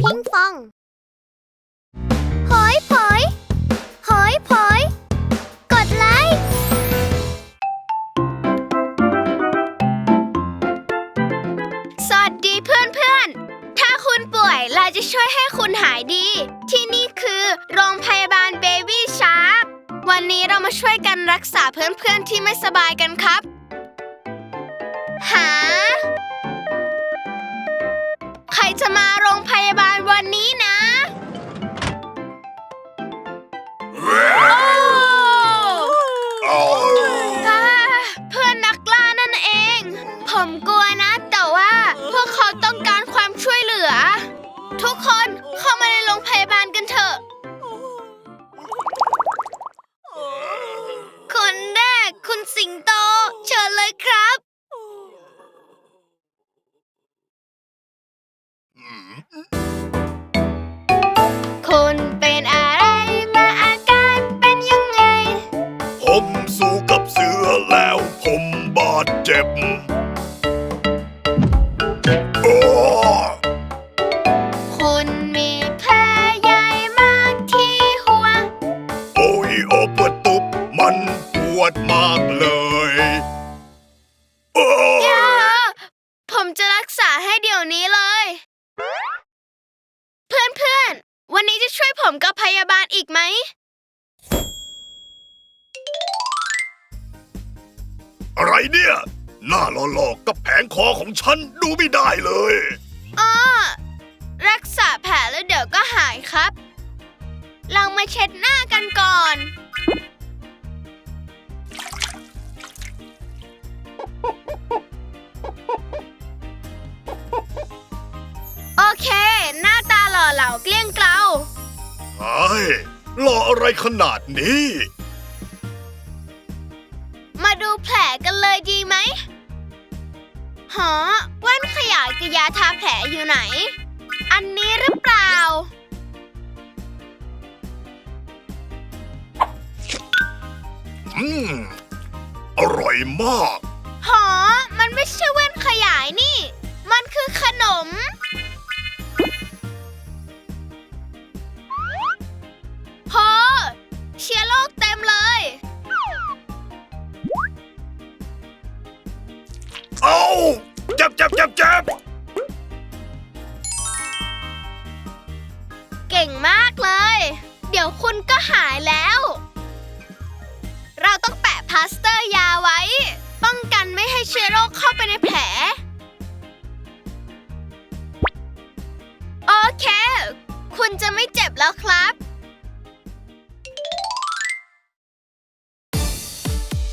พิงฟอง หอยผอย หอยผอย กดไลค์ สวัสดีเพื่อนๆ ถ้าคุณป่วยเราจะช่วยให้คุณหายดี ที่นี่คือโรงพยาบาลเบบี้ชาร์กวันนี้เรามาช่วยกันรักษาเพื่อนๆที่ไม่สบายกันครับ หา จะมาโรงพยาบาลวันนี้นะ โอ้อ่าเพื่อนนักล่านั่นเอง ผมกลัวนะ แต่ว่า พวกเขาต้องการความช่วยเหลือ ทุกคนเข้ามาในโรงพยาบาล เจ็บโอ้คุณมีแผลใหญ่มากที่หัว โอ้ยโอปวดตุบมันปวดมากเลยโอ้อย่าผมจะรักษาให้เดี๋ยวนี้เลยเพื่อนๆ วันนี้จะช่วยผมกับพยาบาลอีกไหม อะไรเนี่ย หน้าหลอกๆกับแผงคอของฉันดูไม่ได้เลยอ้อรักษาแผลแล้วเดี๋ยวก็หายครับ เรามาเช็ดหน้ากันก่อน โอเค หน้าตาหล่อเหลาเกลี้ยงเกลาไอ้ยหล่ออะไรขนาดนี้ มาดูแผลกันเลยดีไหม หอแว่นขยายกับยาทาแผลอยู่ไหน อันนี้หรือเปล่า อืม อร่อยมาก ไปในแผล โอเค คุณจะไม่เจ็บแล้วครับ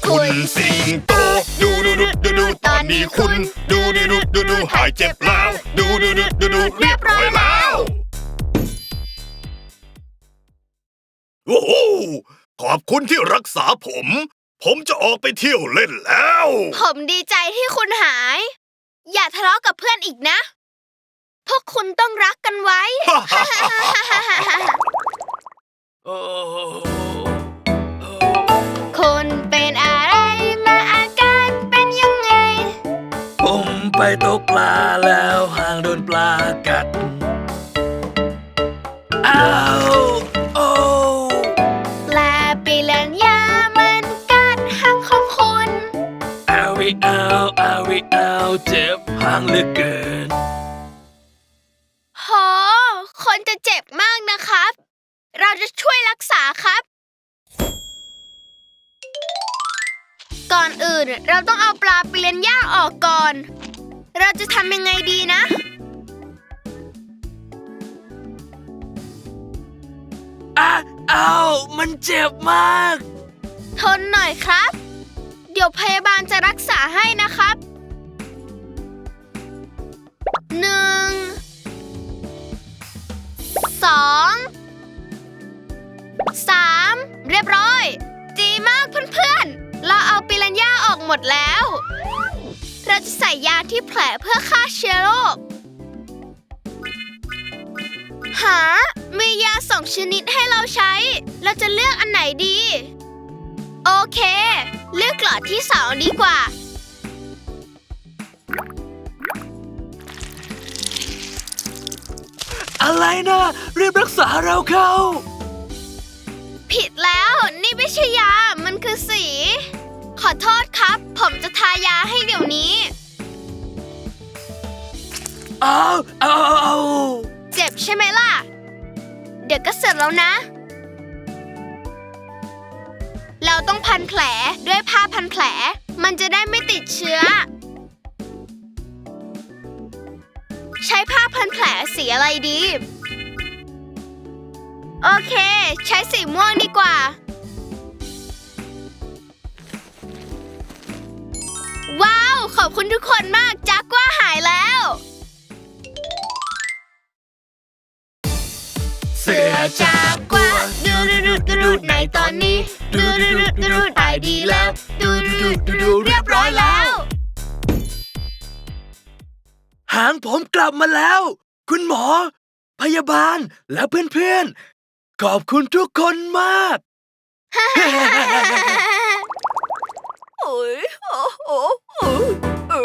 คุณสิงโต ดูดูดูดูดูตอนนี้คุณ ดูดูดูดูดูหายเจ็บแล้ว ดูดูดูดูดูเรียบร้อยแล้วโอ้โหขอบคุณที่รักษาผม ผมจะออกไปเที่ยวเล่นแล้ว ผมดีใจที่คุณหาย อย่าทะเลาะกับเพื่อนอีกนะ พวกคุณต้องรักกันไว้คุณเป็นอะไรมาอาการเป็นยังไง ผมไปตกปลาแล้วห่างโดนปลากัด อ้าว เจ็บห่างเหลือเกินโหคนจะเจ็บมากนะครับ เราจะช่วยรักษาครับ ก่อนอื่นเราต้องเอาปลาเปลี่ยนย่าออกก่อน เราจะทำยังไงดีนะ อ้าอ้าวมันเจ็บมาก ทนหน่อยครับ เดี๋ยวพยาบาลจะรักษาให้นะครับ หนึ่งสองสามเรียบร้อย ดีมากเพื่อนๆ เราเอาปิรันย่าออกหมดแล้ว เราจะใส่ยาที่แผลเพื่อฆ่าเชื้อโรคหา มียาสองชนิดให้เราใช้ เราจะเลือกอันไหนดี โอเค เลือกหลอดที่สองดีกว่า อะไรนะรีบรักษาเราเข้า ผิดแล้ว นี่ไม่ใช่ยา มันคือสี ขอโทษครับ ผมจะทายาให้เดี๋ยวนี้ เอาเอาเอาเจ็บใช่ไหมล่ะ เดี๋ยวก็เสร็จแล้วนะ เราต้องพันแผลด้วยผ้าพันแผล มันจะได้ไม่ติดเชื้อ ช้ผ้าพันแผลสีอะไรดี โอเค ใช้สีม่วงดีกว่า ว้าว ขอบคุณทุกคนมากจากว่าหายแล้ว เสือจากกลัวดูดูดูดูดูในตอนนี้ ดูดูดูดูดูหายดีแล้ว ดูดูดูดูดูเรียบร้อยแล้ว ผมกลับมาแล้ว คุณหมอ พยาบาลและเพื่อนๆ ขอบคุณทุกคนมาก โอ้ยโอ้โอ้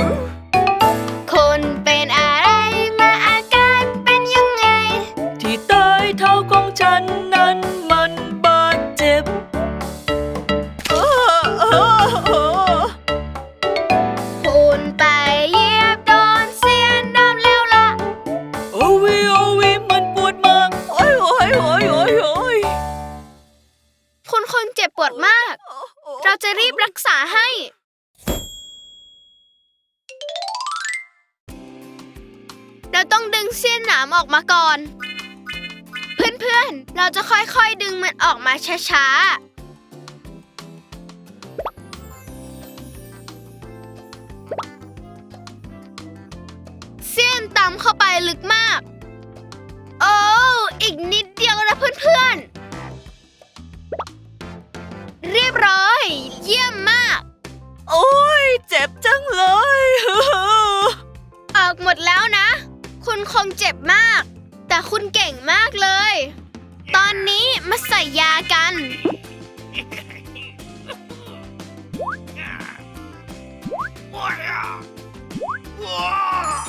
ออกมาก่อน เพื่อนๆ เราจะค่อยๆดึงมันออกมาช้าๆเสี้ยนตำเข้าไปลึกมาก โอ้ อีกนิด ส่ยากัน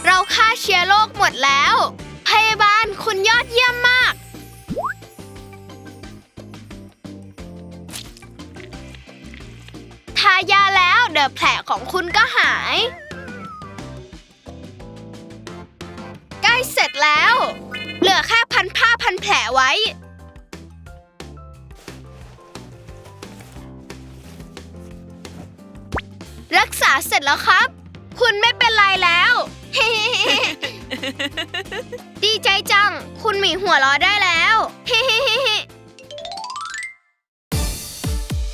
เราฆ่าเชื้อโรคหมดแล้ว พยาบาลคุณยอดเยี่ยมมาก ทายาแล้วเดี๋ยวแผลของคุณก็หาย ใกล้เสร็จแล้ว เหลือแค่พันผ้าพันแผลไว้ รักษาเสร็จแล้วครับ คุณไม่เป็นไรแล้ว ดีใจจัง คุณหมีหัวเราะได้แล้ว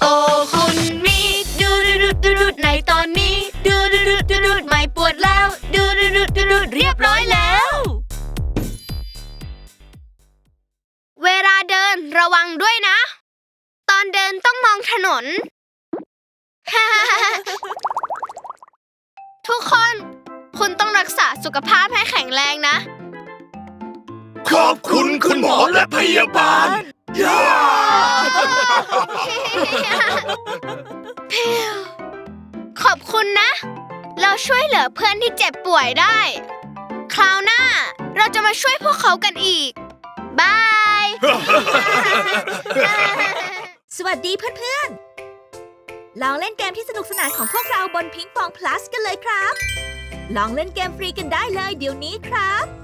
โอ้คุณมีดูดูดูดูดูในตอนนี้ ดูดูดูดูดูไม่ปวดแล้ว ดูดูดูดูดูเรียบร้อยแล้ว เวลาเดินระวังด้วยนะ ตอนเดินต้องมองถนน คุณต้องรักษาสุขภาพให้แข็งแรงนะ ขอบคุณคุณหมอและพยาบาลย่าขอบคุณนะ เราช่วยเหลือเพื่อนที่เจ็บป่วยได้ คราวหน้าเราจะมาช่วยพวกเขากันอีก บาย สวัสดีเพื่อนๆลองเล่นเกมที่สนุกสนานของพวกเราบนพิงปอง plus กันเลยครับ ลองเล่นเกมฟรีกันได้เลยเดี๋ยวนี้ครับ